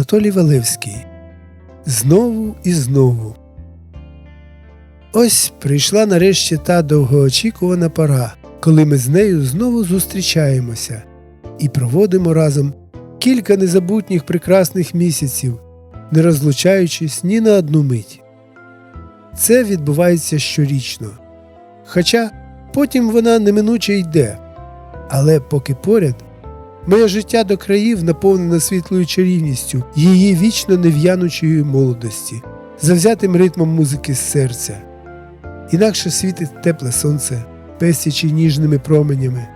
Анатолій Валевський. Знову і знову. Ось прийшла нарешті та довгоочікувана пора, коли ми з нею знову зустрічаємося і проводимо разом кілька незабутніх прекрасних місяців, не розлучаючись ні на одну мить. Це відбувається щорічно. Хоча потім вона неминуче йде. Але поки поряд, моє життя до країв наповнене світлою чарівністю її вічно нев'янучої молодості, завзятим ритмом музики з серця. Інакше світить тепле сонце, пестячи ніжними променями.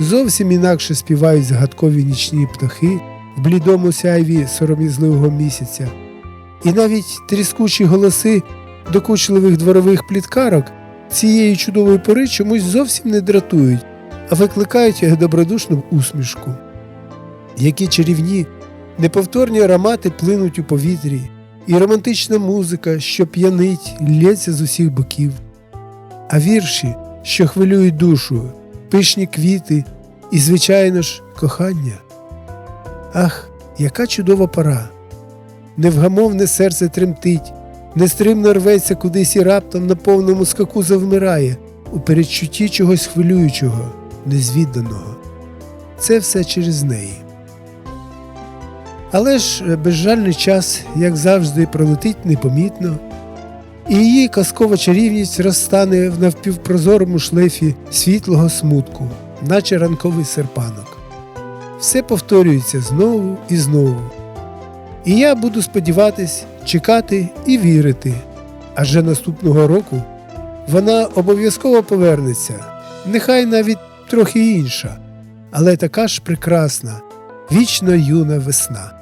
Зовсім інакше співають загадкові нічні птахи в блідому сяйві сором'язливого місяця. І навіть тріскучі голоси докучливих дворових пліткарок цієї чудової пори чомусь зовсім не дратують, викликають добродушну усмішку. Які чарівні, неповторні аромати плинуть у повітрі, і романтична музика, що п'янить, лється з усіх боків, а вірші, що хвилюють душу, пишні квіти і, звичайно ж, кохання. Ах, яка чудова пора! Невгамовне серце тремтить, нестримно рветься кудись і раптом на повному скаку завмирає у передчутті чогось хвилюючого, незвіданого. Це все через неї. Але ж е, безжальний час, як завжди, пролетить непомітно, і її казкова чарівність розтане в навпівпрозорому шлейфі світлого смутку, наче ранковий серпанок. Все повторюється знову і знову. І я буду сподіватись, чекати і вірити. Адже наступного року вона обов'язково повернеться, нехай навіть трохи інша, але така ж прекрасна, вічно юна весна.